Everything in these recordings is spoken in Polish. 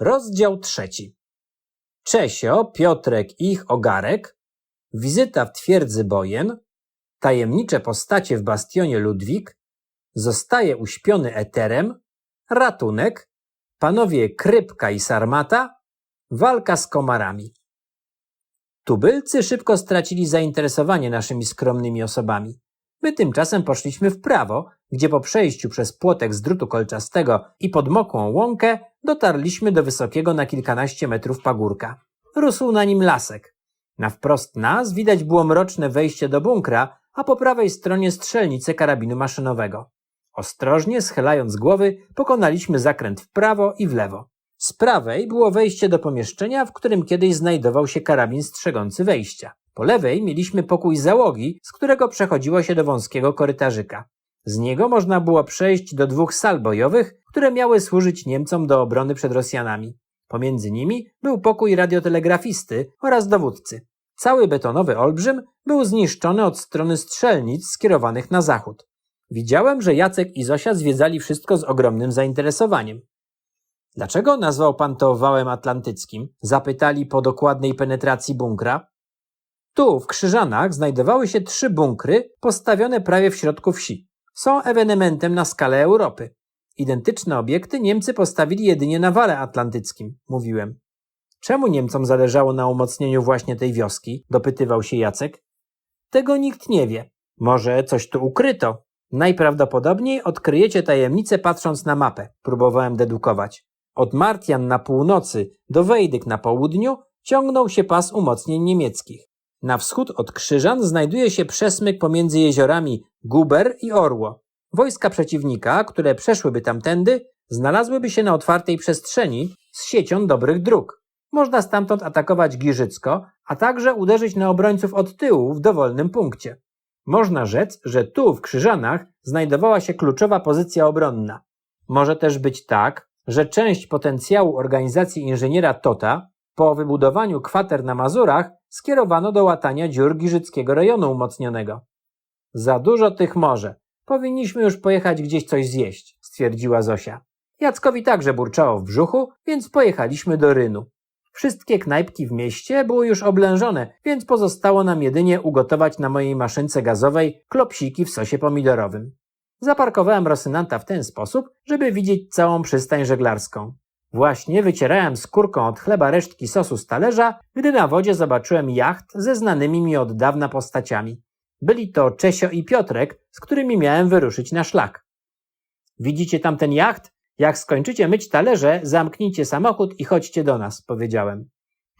Rozdział trzeci. Czesio, Piotrek i ich ogarek, wizyta w twierdzy Bojen, tajemnicze postacie w bastionie Ludwik, zostaje uśpiony eterem, ratunek, panowie Krypka i Sarmata, walka z komarami. Tubylcy szybko stracili zainteresowanie naszymi skromnymi osobami. My tymczasem poszliśmy w prawo, gdzie po przejściu przez płotek z drutu kolczastego i pod mokłą łąkę dotarliśmy do wysokiego na kilkanaście metrów pagórka. Rósł na nim lasek. Na wprost nas widać było mroczne wejście do bunkra, a po prawej stronie strzelnicę karabinu maszynowego. Ostrożnie, schylając głowy, pokonaliśmy zakręt w prawo i w lewo. Z prawej było wejście do pomieszczenia, w którym kiedyś znajdował się karabin strzegący wejścia. Po lewej mieliśmy pokój załogi, z którego przechodziło się do wąskiego korytarzyka. Z niego można było przejść do dwóch sal bojowych, które miały służyć Niemcom do obrony przed Rosjanami. Pomiędzy nimi był pokój radiotelegrafisty oraz dowódcy. Cały betonowy olbrzym był zniszczony od strony strzelnic skierowanych na zachód. Widziałem, że Jacek i Zosia zwiedzali wszystko z ogromnym zainteresowaniem. Dlaczego nazwał pan to wałem atlantyckim? Zapytali po dokładnej penetracji bunkra. Tu, w Krzyżanach, znajdowały się trzy bunkry postawione prawie w środku wsi. Są ewenementem na skalę Europy. Identyczne obiekty Niemcy postawili jedynie na wale atlantyckim, mówiłem. Czemu Niemcom zależało na umocnieniu właśnie tej wioski? dopytywał się Jacek. Tego nikt nie wie. Może coś tu ukryto. Najprawdopodobniej odkryjecie tajemnicę patrząc na mapę, próbowałem dedukować. Od Martian na północy do Wejdyk na południu ciągnął się pas umocnień niemieckich. Na wschód od Krzyżan znajduje się przesmyk pomiędzy jeziorami Guber i Orło. Wojska przeciwnika, które przeszłyby tamtędy, znalazłyby się na otwartej przestrzeni z siecią dobrych dróg. Można stamtąd atakować Giżycko, a także uderzyć na obrońców od tyłu w dowolnym punkcie. Można rzec, że tu w Krzyżanach znajdowała się kluczowa pozycja obronna. Może też być tak, że część potencjału organizacji inżyniera Tota po wybudowaniu kwater na Mazurach skierowano do łatania dziur Giżyckiego rejonu umocnionego. Za dużo tych może. Powinniśmy już pojechać gdzieś coś zjeść, stwierdziła Zosia. Jackowi także burczało w brzuchu, więc pojechaliśmy do Rynu. Wszystkie knajpki w mieście były już oblężone, więc pozostało nam jedynie ugotować na mojej maszynce gazowej klopsiki w sosie pomidorowym. Zaparkowałem Rosynanta w ten sposób, żeby widzieć całą przystań żeglarską. Właśnie wycierałem skórką od chleba resztki sosu z talerza, gdy na wodzie zobaczyłem jacht ze znanymi mi od dawna postaciami. Byli to Czesio i Piotrek, z którymi miałem wyruszyć na szlak. Widzicie tam ten jacht? Jak skończycie myć talerze, zamknijcie samochód i chodźcie do nas, powiedziałem.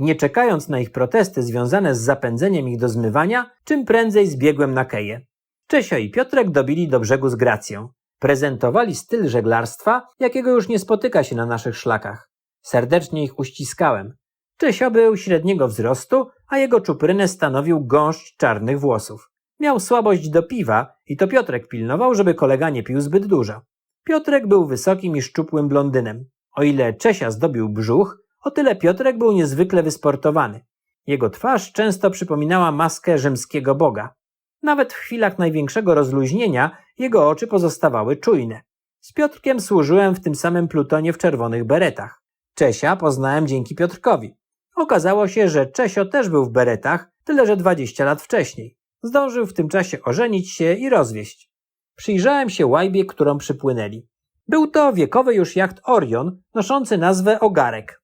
Nie czekając na ich protesty związane z zapędzeniem ich do zmywania, czym prędzej zbiegłem na keję. Czesio i Piotrek dobili do brzegu z gracją. Prezentowali styl żeglarstwa, jakiego już nie spotyka się na naszych szlakach. Serdecznie ich uściskałem. Czesio był średniego wzrostu, a jego czuprynę stanowił gąszcz czarnych włosów. Miał słabość do piwa i to Piotrek pilnował, żeby kolega nie pił zbyt dużo. Piotrek był wysokim i szczupłym blondynem. O ile Czesia zdobił brzuch, o tyle Piotrek był niezwykle wysportowany. Jego twarz często przypominała maskę rzymskiego boga. Nawet w chwilach największego rozluźnienia jego oczy pozostawały czujne. Z Piotrkiem służyłem w tym samym plutonie w czerwonych beretach. Czesia poznałem dzięki Piotrkowi. Okazało się, że Czesio też był w beretach, tyle że 20 lat wcześniej. Zdążył w tym czasie ożenić się i rozwieść. Przyjrzałem się łajbie, którą przypłynęli. Był to wiekowy już jacht Orion, noszący nazwę Ogarek.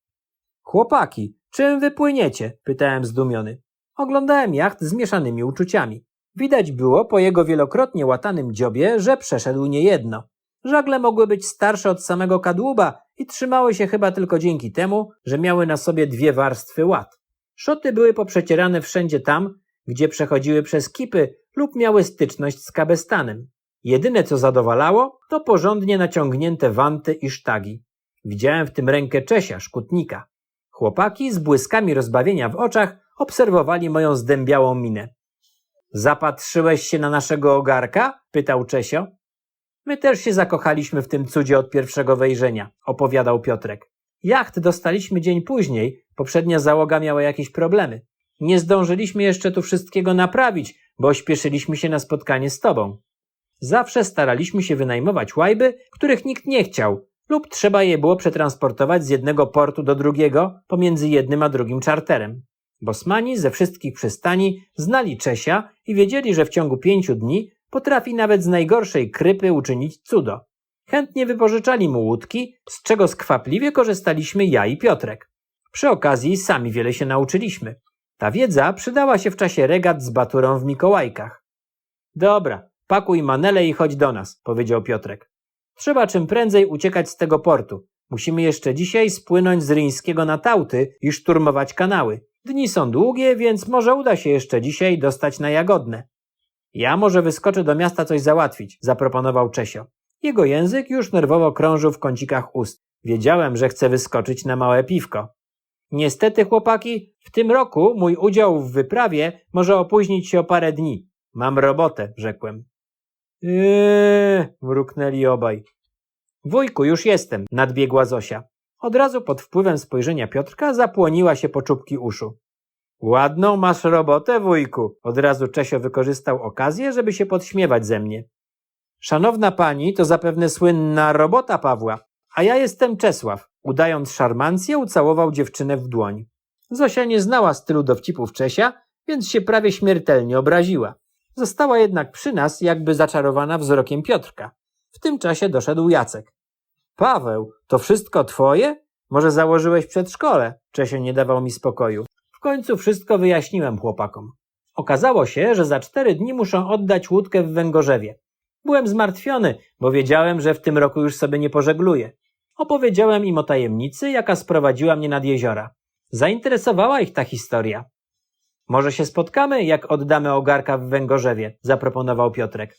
Chłopaki, czym wy płyniecie? pytałem zdumiony. Oglądałem jacht z mieszanymi uczuciami. Widać było po jego wielokrotnie łatanym dziobie, że przeszedł niejedno. Żagle mogły być starsze od samego kadłuba i trzymały się chyba tylko dzięki temu, że miały na sobie dwie warstwy łat. Szoty były poprzecierane wszędzie tam, gdzie przechodziły przez kipy lub miały styczność z kabestanem. Jedyne co zadowalało, to porządnie naciągnięte wanty i sztagi. Widziałem w tym rękę Czesia, szkutnika. Chłopaki z błyskami rozbawienia w oczach obserwowali moją zdębiałą minę. Zapatrzyłeś się na naszego ogarka? pytał Czesio. My też się zakochaliśmy w tym cudzie od pierwszego wejrzenia, opowiadał Piotrek. Jacht dostaliśmy dzień później, poprzednia załoga miała jakieś problemy. Nie zdążyliśmy jeszcze tu wszystkiego naprawić, bo śpieszyliśmy się na spotkanie z tobą. Zawsze staraliśmy się wynajmować łajby, których nikt nie chciał, lub trzeba je było przetransportować z jednego portu do drugiego pomiędzy jednym a drugim czarterem. Bosmani ze wszystkich przystani znali Czesia i wiedzieli, że w ciągu pięciu dni potrafi nawet z najgorszej krypy uczynić cudo. Chętnie wypożyczali mu łódki, z czego skwapliwie korzystaliśmy ja i Piotrek. Przy okazji sami wiele się nauczyliśmy. Ta wiedza przydała się w czasie regat z Baturą w Mikołajkach. Dobra, pakuj manele i chodź do nas, powiedział Piotrek. Trzeba czym prędzej uciekać z tego portu. Musimy jeszcze dzisiaj spłynąć z Ryńskiego na Tauty i szturmować kanały. Dni są długie, więc może uda się jeszcze dzisiaj dostać na Jagodne. Ja może wyskoczę do miasta coś załatwić, zaproponował Czesio. Jego język już nerwowo krążył w kącikach ust. Wiedziałem, że chce wyskoczyć na małe piwko. Niestety, chłopaki, w tym roku mój udział w wyprawie może opóźnić się o parę dni. Mam robotę, rzekłem. Eee, mruknęli obaj. Wujku, już jestem, nadbiegła Zosia. Od razu pod wpływem spojrzenia Piotrka zapłoniła się po czubki uszu. Ładną masz robotę, wujku. Od razu Czesio wykorzystał okazję, żeby się podśmiewać ze mnie. Szanowna pani, to zapewne słynna robota Pawła, a ja jestem Czesław. Udając szarmancję, ucałował dziewczynę w dłoń. Zosia nie znała stylu dowcipów Czesia, więc się prawie śmiertelnie obraziła. Została jednak przy nas, jakby zaczarowana wzrokiem Piotrka. W tym czasie doszedł Jacek. Paweł, to wszystko twoje? Może założyłeś przedszkole? Czesio nie dawał mi spokoju. W końcu wszystko wyjaśniłem chłopakom. Okazało się, że za cztery dni muszą oddać łódkę w Węgorzewie. Byłem zmartwiony, bo wiedziałem, że w tym roku już sobie nie pożegluję. Opowiedziałem im o tajemnicy, jaka sprowadziła mnie nad jeziora. Zainteresowała ich ta historia. Może się spotkamy, jak oddamy ogarka w Węgorzewie, zaproponował Piotrek.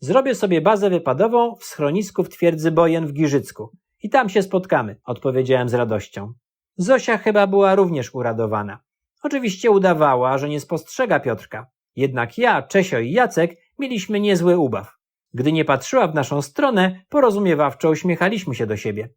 Zrobię sobie bazę wypadową w schronisku w twierdzy Bojen w Giżycku. I tam się spotkamy, odpowiedziałem z radością. Zosia chyba była również uradowana. Oczywiście udawała, że nie spostrzega Piotrka. Jednak ja, Czesio i Jacek mieliśmy niezły ubaw. Gdy nie patrzyła w naszą stronę, porozumiewawczo uśmiechaliśmy się do siebie.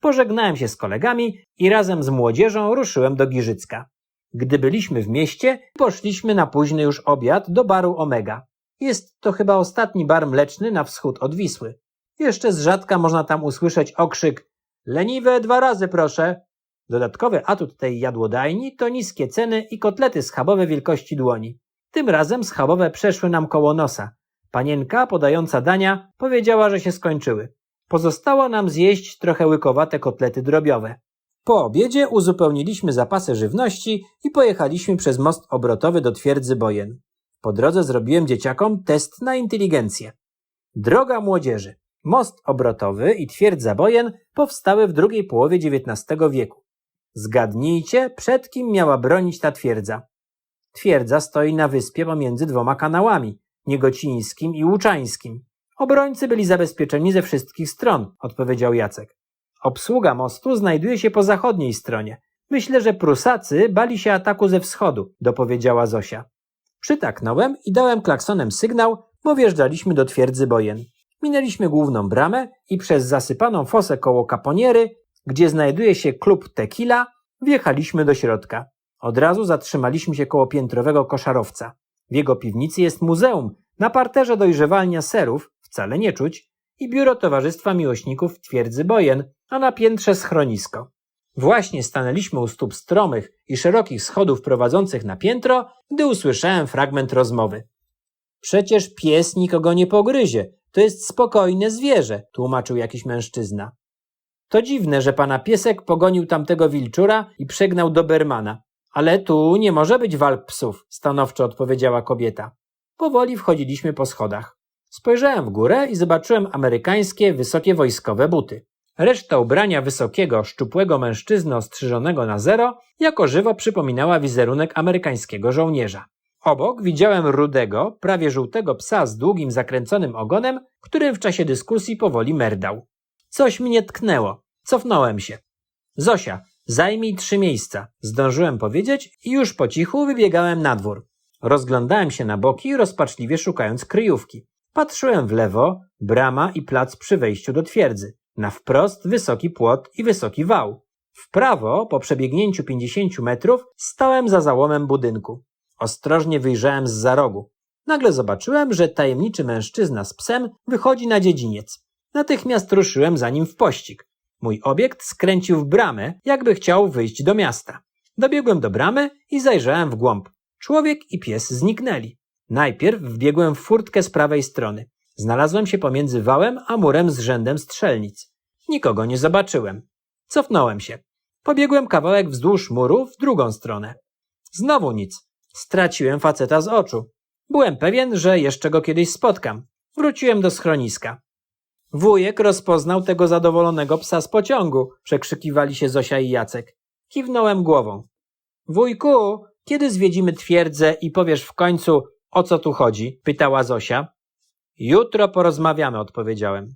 Pożegnałem się z kolegami i razem z młodzieżą ruszyłem do Giżycka. Gdy byliśmy w mieście, poszliśmy na późny już obiad do baru Omega. Jest to chyba ostatni bar mleczny na wschód od Wisły. Jeszcze z rzadka można tam usłyszeć okrzyk Leniwe dwa razy proszę. Dodatkowy atut tej jadłodajni to niskie ceny i kotlety schabowe wielkości dłoni. Tym razem schabowe przeszły nam koło nosa. Panienka podająca dania powiedziała, że się skończyły. Pozostało nam zjeść trochę łykowate kotlety drobiowe. Po obiedzie uzupełniliśmy zapasy żywności i pojechaliśmy przez most obrotowy do twierdzy Bojen. Po drodze zrobiłem dzieciakom test na inteligencję. Droga młodzieży, most obrotowy i twierdza Bojen powstały w drugiej połowie XIX wieku. Zgadnijcie, przed kim miała bronić ta twierdza. Twierdza stoi na wyspie pomiędzy dwoma kanałami, Niegocińskim i Łuczańskim. Obrońcy byli zabezpieczeni ze wszystkich stron, odpowiedział Jacek. Obsługa mostu znajduje się po zachodniej stronie. Myślę, że Prusacy bali się ataku ze wschodu, dopowiedziała Zosia. Przytaknąłem i dałem klaksonem sygnał, bo wjeżdżaliśmy do twierdzy Bojen. Minęliśmy główną bramę i przez zasypaną fosę koło kaponiery, gdzie znajduje się klub Tequila, wjechaliśmy do środka. Od razu zatrzymaliśmy się koło piętrowego koszarowca. W jego piwnicy jest muzeum, na parterze dojrzewalnia serów, wcale nie czuć, i biuro Towarzystwa Miłośników Twierdzy Bojen, a na piętrze schronisko. Właśnie stanęliśmy u stóp stromych i szerokich schodów prowadzących na piętro, gdy usłyszałem fragment rozmowy. Przecież pies nikogo nie pogryzie, to jest spokojne zwierzę, tłumaczył jakiś mężczyzna. To dziwne, że pana piesek pogonił tamtego wilczura i przegnał Dobermana. Ale tu nie może być walk psów, stanowczo odpowiedziała kobieta. Powoli wchodziliśmy po schodach. Spojrzałem w górę i zobaczyłem amerykańskie, wysokie wojskowe buty. Reszta ubrania wysokiego, szczupłego mężczyzny ostrzyżonego na zero jako żywo przypominała wizerunek amerykańskiego żołnierza. Obok widziałem rudego, prawie żółtego psa z długim, zakręconym ogonem, którym w czasie dyskusji powoli merdał. Coś mnie tknęło. Cofnąłem się. Zosia, zajmij trzy miejsca. Zdążyłem powiedzieć i już po cichu wybiegałem na dwór. Rozglądałem się na boki, rozpaczliwie szukając kryjówki. Patrzyłem w lewo, brama i plac przy wejściu do twierdzy. Na wprost wysoki płot i wysoki wał. W prawo, po przebiegnięciu 50 metrów, stałem za załomem budynku. Ostrożnie wyjrzałem z za rogu. Nagle zobaczyłem, że tajemniczy mężczyzna z psem wychodzi na dziedziniec. Natychmiast ruszyłem za nim w pościg. Mój obiekt skręcił w bramę, jakby chciał wyjść do miasta. Dobiegłem do bramy i zajrzałem w głąb. Człowiek i pies zniknęli. Najpierw wbiegłem w furtkę z prawej strony. Znalazłem się pomiędzy wałem a murem z rzędem strzelnic. Nikogo nie zobaczyłem. Cofnąłem się. Pobiegłem kawałek wzdłuż muru w drugą stronę. Znowu nic. Straciłem faceta z oczu. Byłem pewien, że jeszcze go kiedyś spotkam. Wróciłem do schroniska. Wujek rozpoznał tego zadowolonego psa z pociągu, przekrzykiwali się Zosia i Jacek. Kiwnąłem głową. Wujku, kiedy zwiedzimy twierdzę i powiesz w końcu, o co tu chodzi? pytała Zosia. Jutro porozmawiamy, odpowiedziałem.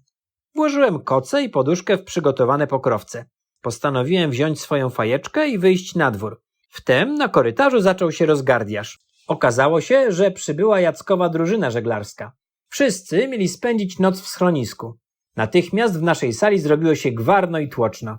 Włożyłem koce i poduszkę w przygotowane pokrowce. Postanowiłem wziąć swoją fajeczkę i wyjść na dwór. Wtem na korytarzu zaczął się rozgardiaż. Okazało się, że przybyła Jackowa drużyna żeglarska. Wszyscy mieli spędzić noc w schronisku. Natychmiast w naszej sali zrobiło się gwarno i tłoczno.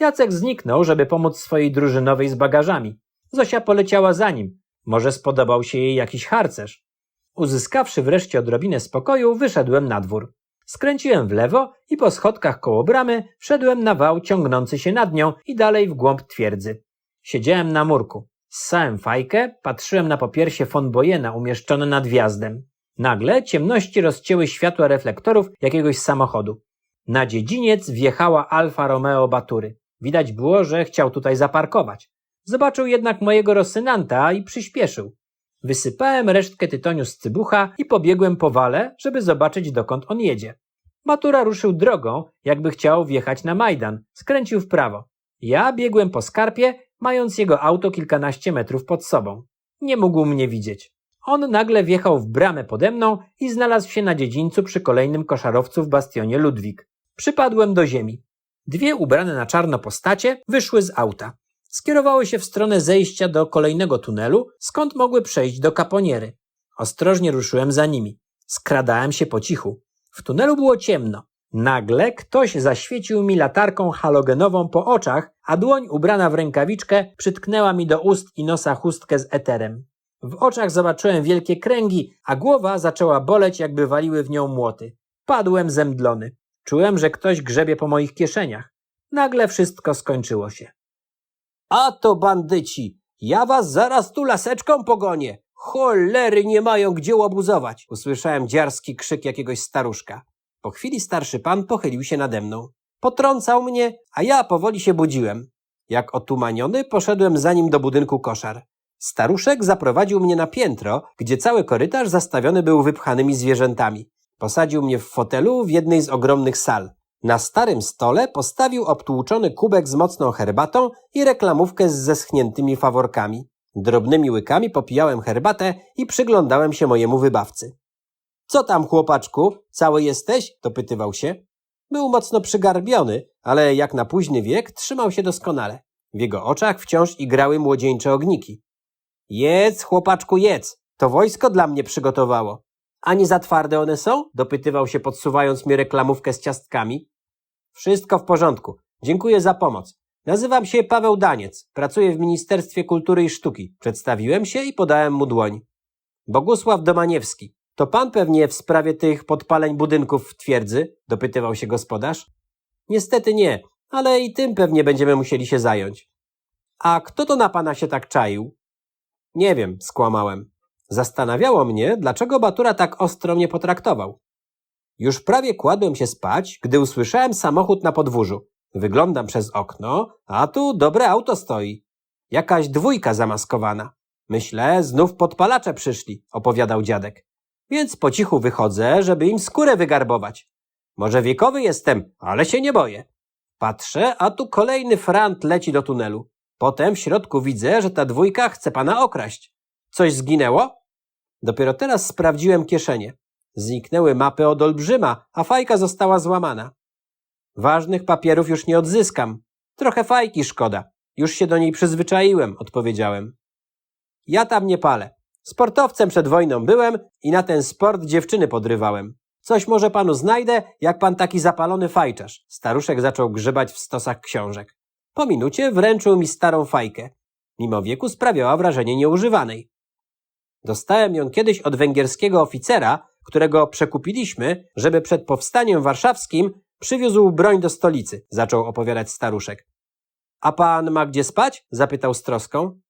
Jacek zniknął, żeby pomóc swojej drużynowej z bagażami. Zosia poleciała za nim. Może spodobał się jej jakiś harcerz. Uzyskawszy wreszcie odrobinę spokoju, wyszedłem na dwór. Skręciłem w lewo i po schodkach koło bramy wszedłem na wał ciągnący się nad nią i dalej w głąb twierdzy. Siedziałem na murku. Ssałem fajkę, patrzyłem na popiersie von Bojena umieszczone nad wjazdem. Nagle ciemności rozcięły światła reflektorów jakiegoś samochodu. Na dziedziniec wjechała Alfa Romeo Batury. Widać było, że chciał tutaj zaparkować. Zobaczył jednak mojego rosynanta i przyspieszył. Wysypałem resztkę tytoniu z cybucha i pobiegłem po wale, żeby zobaczyć dokąd on jedzie. Batura ruszył drogą, jakby chciał wjechać na Majdan. Skręcił w prawo. Ja biegłem po skarpie, mając jego auto kilkanaście metrów pod sobą. Nie mógł mnie widzieć. On nagle wjechał w bramę pode mną i znalazł się na dziedzińcu przy kolejnym koszarowcu w bastionie Ludwik. Przypadłem do ziemi. Dwie ubrane na czarno postacie wyszły z auta. Skierowały się w stronę zejścia do kolejnego tunelu, skąd mogły przejść do kaponiery. Ostrożnie ruszyłem za nimi. Skradałem się po cichu. W tunelu było ciemno. Nagle ktoś zaświecił mi latarką halogenową po oczach, a dłoń ubrana w rękawiczkę przytknęła mi do ust i nosa chustkę z eterem. W oczach zobaczyłem wielkie kręgi, a głowa zaczęła boleć, jakby waliły w nią młoty. Padłem zemdlony. Czułem, że ktoś grzebie po moich kieszeniach. Nagle wszystko skończyło się. A to bandyci! Ja was zaraz tu laseczką pogonię! Cholery nie mają gdzie łobuzować! Usłyszałem dziarski krzyk jakiegoś staruszka. Po chwili starszy pan pochylił się nade mną. Potrącał mnie, a ja powoli się budziłem. Jak otumaniony poszedłem za nim do budynku koszar. Staruszek zaprowadził mnie na piętro, gdzie cały korytarz zastawiony był wypchanymi zwierzętami. Posadził mnie w fotelu w jednej z ogromnych sal. Na starym stole postawił obtłuczony kubek z mocną herbatą i reklamówkę z zeschniętymi faworkami. Drobnymi łykami popijałem herbatę i przyglądałem się mojemu wybawcy. Co tam, chłopaczku? Cały jesteś? dopytywał się. Był mocno przygarbiony, ale jak na późny wiek trzymał się doskonale. W jego oczach wciąż igrały młodzieńcze ogniki. Jedz, chłopaczku, jedz. To wojsko dla mnie przygotowało. A nie za twarde one są? dopytywał się, podsuwając mi reklamówkę z ciastkami. Wszystko w porządku. Dziękuję za pomoc. Nazywam się Paweł Daniec. Pracuję w Ministerstwie Kultury i Sztuki. Przedstawiłem się i podałem mu dłoń. Bogusław Domaniewski. To pan pewnie w sprawie tych podpaleń budynków w twierdzy? dopytywał się gospodarz. Niestety nie, ale i tym pewnie będziemy musieli się zająć. A kto to na pana się tak czaił? Nie wiem, skłamałem. Zastanawiało mnie, dlaczego Batura tak ostro mnie potraktował. Już prawie kładłem się spać, gdy usłyszałem samochód na podwórzu. Wyglądam przez okno, a tu dobre auto stoi. Jakaś dwójka zamaskowana. Myślę, znów podpalacze przyszli, opowiadał dziadek. Więc po cichu wychodzę, żeby im skórę wygarbować. Może wiekowy jestem, ale się nie boję. Patrzę, a tu kolejny frant leci do tunelu. Potem w środku widzę, że ta dwójka chce pana okraść. Coś zginęło? Dopiero teraz sprawdziłem kieszenie. Zniknęły mapy od olbrzyma, a fajka została złamana. Ważnych papierów już nie odzyskam. Trochę fajki szkoda. Już się do niej przyzwyczaiłem, odpowiedziałem. Ja tam nie palę. Sportowcem przed wojną byłem i na ten sport dziewczyny podrywałem. Coś może panu znajdę, jak pan taki zapalony fajczarz. Staruszek zaczął grzebać w stosach książek. Po minucie wręczył mi starą fajkę. Mimo wieku sprawiała wrażenie nieużywanej. Dostałem ją kiedyś od węgierskiego oficera, którego przekupiliśmy, żeby przed powstaniem warszawskim przywiózł broń do stolicy, zaczął opowiadać staruszek. A pan ma gdzie spać? zapytał z troską.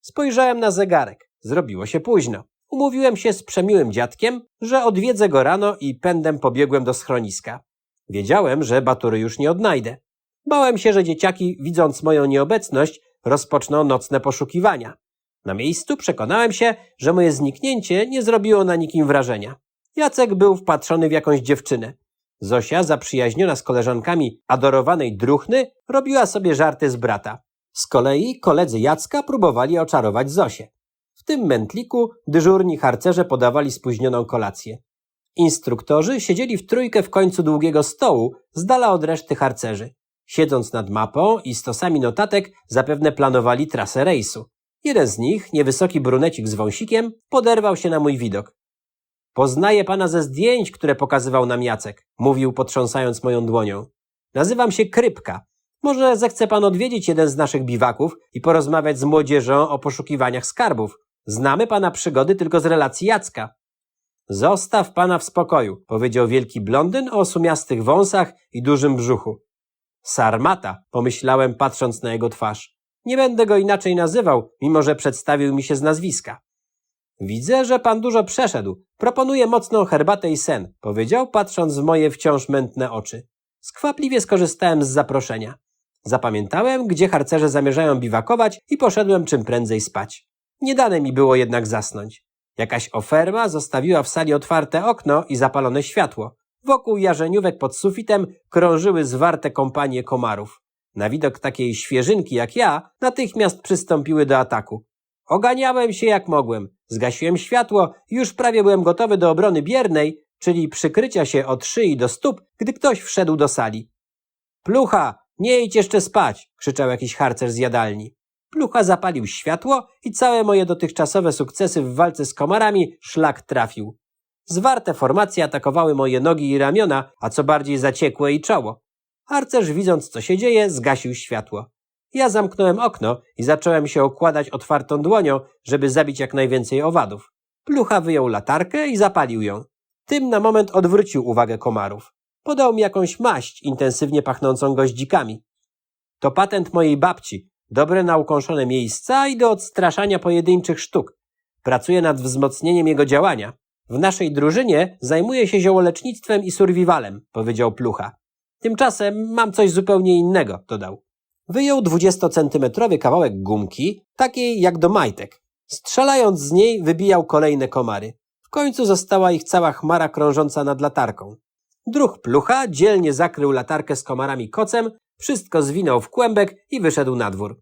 Spojrzałem na zegarek. Zrobiło się późno. Umówiłem się z przemiłym dziadkiem, że odwiedzę go rano i pędem pobiegłem do schroniska. Wiedziałem, że batury już nie odnajdę. Bałem się, że dzieciaki, widząc moją nieobecność, rozpoczną nocne poszukiwania. Na miejscu przekonałem się, że moje zniknięcie nie zrobiło na nikim wrażenia. Jacek był wpatrzony w jakąś dziewczynę. Zosia, zaprzyjaźniona z koleżankami adorowanej druchny, robiła sobie żarty z brata. Z kolei koledzy Jacka próbowali oczarować Zosię. W tym mętliku dyżurni harcerze podawali spóźnioną kolację. Instruktorzy siedzieli w trójkę w końcu długiego stołu, z dala od reszty harcerzy. Siedząc nad mapą i stosami notatek, zapewne planowali trasę rejsu. Jeden z nich, niewysoki brunecik z wąsikiem, poderwał się na mój widok. Poznaję pana ze zdjęć, które pokazywał nam Jacek, mówił potrząsając moją dłonią. Nazywam się Krypka. Może zechce pan odwiedzić jeden z naszych biwaków i porozmawiać z młodzieżą o poszukiwaniach skarbów. Znamy pana przygody tylko z relacji Jacka. Zostaw pana w spokoju, powiedział wielki blondyn o sumiastych wąsach i dużym brzuchu. Sarmata, pomyślałem patrząc na jego twarz. Nie będę go inaczej nazywał, mimo że przedstawił mi się z nazwiska. Widzę, że pan dużo przeszedł. Proponuję mocną herbatę i sen, powiedział, patrząc w moje wciąż mętne oczy. Skwapliwie skorzystałem z zaproszenia. Zapamiętałem, gdzie harcerze zamierzają biwakować i poszedłem czym prędzej spać. Nie dane mi było jednak zasnąć. Jakaś oferma zostawiła w sali otwarte okno i zapalone światło. Wokół jarzeniówek pod sufitem krążyły zwarte kompanie komarów. Na widok takiej świeżynki jak ja natychmiast przystąpiły do ataku. Oganiałem się jak mogłem. Zgasiłem światło już prawie byłem gotowy do obrony biernej, czyli przykrycia się od szyi do stóp, gdy ktoś wszedł do sali. Plucha, nie idź jeszcze spać, krzyczał jakiś harcerz z jadalni. Plucha zapalił światło i całe moje dotychczasowe sukcesy w walce z komarami szlak trafił. Zwarte formacje atakowały moje nogi i ramiona, a co bardziej zaciekłe i czoło. Harcerz, widząc co się dzieje, zgasił światło. Ja zamknąłem okno i zacząłem się okładać otwartą dłonią, żeby zabić jak najwięcej owadów. Plucha wyjął latarkę i zapalił ją. Tym na moment odwrócił uwagę komarów. Podał mi jakąś maść intensywnie pachnącą goździkami. To patent mojej babci. Dobre na ukąszone miejsca i do odstraszania pojedynczych sztuk. Pracuję nad wzmocnieniem jego działania. W naszej drużynie zajmuję się ziołolecznictwem i survivalem, powiedział Plucha. Tymczasem mam coś zupełnie innego, dodał. Wyjął dwudziestocentymetrowy kawałek gumki, takiej jak do majtek. Strzelając z niej, wybijał kolejne komary. W końcu została ich cała chmara krążąca nad latarką. Druh plucha dzielnie zakrył latarkę z komarami kocem, wszystko zwinął w kłębek i wyszedł na dwór.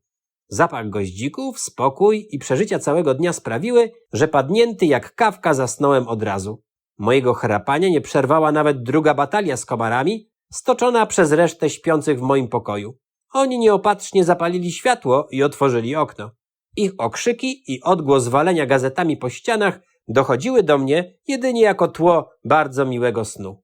Zapach goździków, spokój i przeżycia całego dnia sprawiły, że padnięty jak kawka zasnąłem od razu. Mojego chrapania nie przerwała nawet druga batalia z komarami, stoczona przez resztę śpiących w moim pokoju. Oni nieopatrznie zapalili światło i otworzyli okno. Ich okrzyki i odgłos walenia gazetami po ścianach dochodziły do mnie jedynie jako tło bardzo miłego snu.